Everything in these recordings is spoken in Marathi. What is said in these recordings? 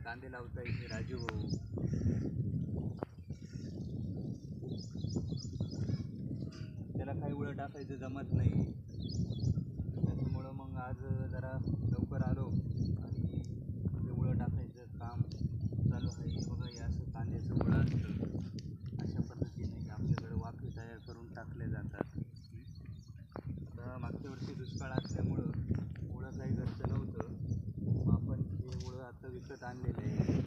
कांदे लावता येते राजू भाऊ. त्याला काही उळं टाकायचं जमत नाही त्याच्यामुळं मग आज जरा लवकर आलो आणि ते उळं टाकायचं काम चालू आहे हे बघा हे असं कांद्याचं उळं असतं अशा पद्धतीने आपल्याकडे वाफे तयार करून टाकले जातात आता मागच्या वर्षी दुष्काळ असल्यामुळं उळं काही घरचं नव्हतं मग आपण हे उळं विकत आणलेलं आहे.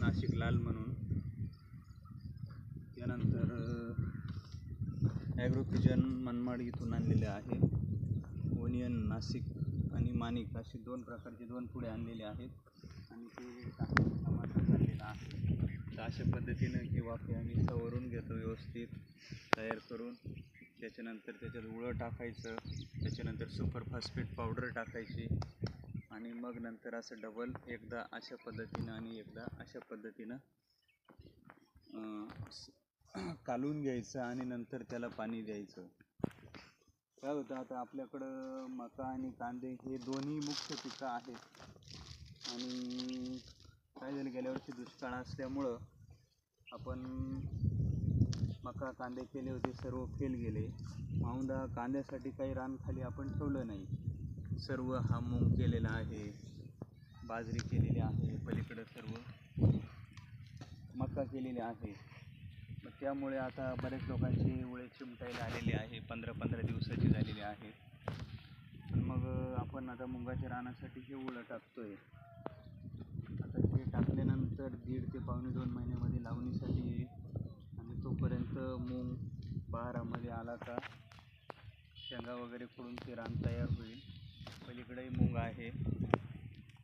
नाशिक लाल म्हणून. त्यानंतर ॲग्रोफ्युजन मनमाड इथून आणलेले आहे. ओनियन नाशिक आणि माणिक असे दोन प्रकारचे दोन पुढे आणलेले आहेत. आणि ते टाकण्याचं आहे. तर अशा पद्धतीनं किंवा वाफे आम्ही सवरून घेतो व्यवस्थित तयार करून. त्याच्यानंतर त्याच्यात उळं टाकायचं. त्याच्यानंतर सुपर फॉस्फेट पावडर टाकायची. आणि मग नंतर असं डबल एकदा अशा पद्धतीनं आणि एकदा अशा पद्धतीनं कालून घ्यायचं आणि नंतर त्याला पाणी द्यायचं. काय होतं आता आपल्याकडं मका आणि कांदे हे दोन्ही मुख्य पिकं आहेत. आणि काय झालं गेल्या वर्षी दुष्काळ असल्यामुळं आपण मका कांदे केले होते सर्व फेल गेले. माऊंदा कांद्यासाठी काही रान खाली आपण ठेवलं नाही. सर्व हा मूग केलेला आहे. बाजरी केलेली आहे. पलीकडं सर्व मका केलेली आहे. मग त्यामुळे आता बरेच लोकांची उळे चिमटायला आलेली आहे. पंधरा पंधरा दिवसाची झालेली आहे. पण मग आपण आता मुगाच्या रानासाठी हे उळं आहे आता हे टाकल्यानंतर दीड ते पावणे दोन महिन्यामध्ये लावणीसाठी येईल आणि तोपर्यंत मूग बहारामध्ये आला का शेंगा वगैरे फोडून ते रान तयार होईल. पलीकडेही मुंग आहे.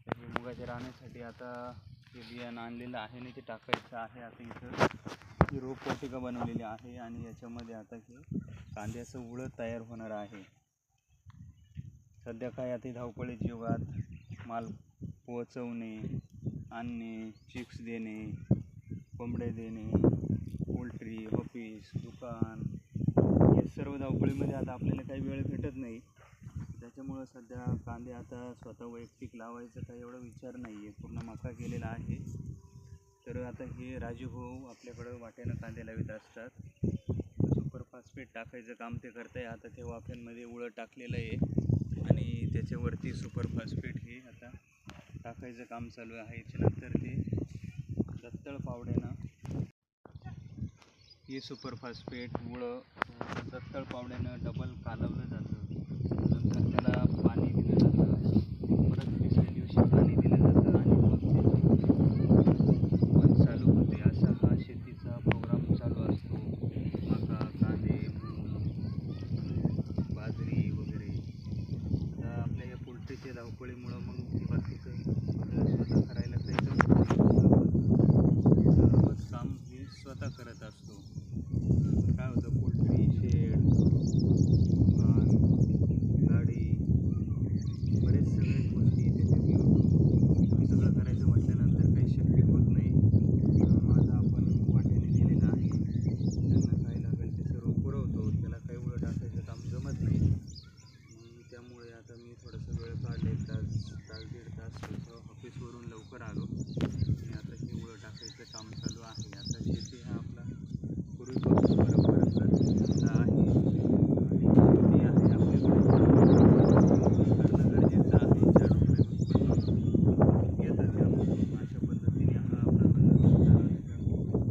तर हे मुगाच्या राहण्यासाठी आता हे बियाणं आणलेलं आहे आणि ते टाकायचं आहे आता इथं. ही रोपवाटिका बनवलेली आहे आणि याच्यामध्ये आता हे कांद्याचं उळं तयार होणार आहे. सध्या काय आता धावपळी युगात माल पोचवणे आणणे चिप्स देणे कोंबडे देणे पोल्ट्री ऑफिस दुकान हे सर्व धावपळीमध्ये आता आपल्याला काही वेळ भेटत नाही. त्याच्यामुळं सध्या कांदे आता स्वतः वैयक्तिक लावायचा काही एवढा विचार नाही आहे. पूर्ण मका केलेला आहे. तर आता हे राजूभाऊ आपल्याकडं वाट्यानं कांदे लावित असतात. सुपर फॉस्फेट टाकायचं काम ते करत आहे आता ते वाफ्यांमध्ये उळं टाकलेलं आहे. आणि त्याच्यावरती सुपर फॉस्फेट हे आता टाकायचं काम चालू आहे. याच्यानंतर ते दत्तळ पावड्यानं हे सुपर फॉस्फेट मुळं दत्तळ पावड्यानं डबल कालवलं जातं. त्याला पाणी दिलं जातं. परत दुसऱ्या दिवशी पाणी दिलं जातं आणि मग त्याची पण चालू होते. असा हा शेतीचा प्रोग्राम चालू असतो. मका कांदे मूग बाजरी वगैरे. आता आपल्या या पोल्ट्रीच्या धावपळीमुळं मग बाकीचं स्वतः करायला काही जमत नाही. सर्वच काम हे स्वतः करत असतो काय होतं पोल्ट्री शेड दुकान गाडी बरेच सगळे गोष्टी त्याच्यात येऊन सगळं करायचं म्हटल्यानंतर काही शक्य होत नाही म्हणून माझा आपण वाट्याने दिलेलं आहे त्यांना काय लागेल ते सर्व पुरवतो त्याला काही उलट टाकायचं काम जमत नाही मग त्यामुळे आता मी थोडंसं वेळ काढले एक तास तास दीड तास थोडंसं ऑफिसवरून लवकर आलो आणि आता हे उळं टाकायचं काम चालू आहे आता शेती हा आपला पूर्वीपासून परंपरागत धंदा आहे आणि शेती आहे आपल्याकडे करणं गरजेचं आहे चार रुपये उत्पन्न येतं त्यामधून अशा पद्धतीने हा आपला धंदा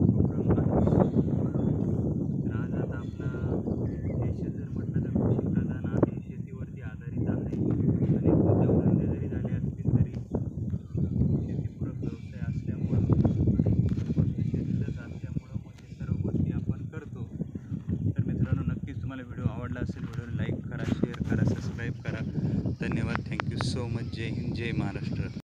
उपक्रम आहे तर आज आता आपला देश जर म्हटलं तर कृषीप्रधान आहे शेतीवरती आधारित आहे आणि उद्योगधंदे जरी झाले असतील तरी शेतीपूरक व्यवसाय असल्यामुळं आणि शेतीतच असल्यामुळं मग हे सर्व गोष्टी आपण करतो तर मित्रांनो नक्कीच तुम्हाला व्हिडिओ आवडला असेल व्हिडिओ लाईक करा शेअर करा सबस्क्राईब करा धन्यवाद. थँक्यू सो मच जय हिंद जय महाराष्ट्र.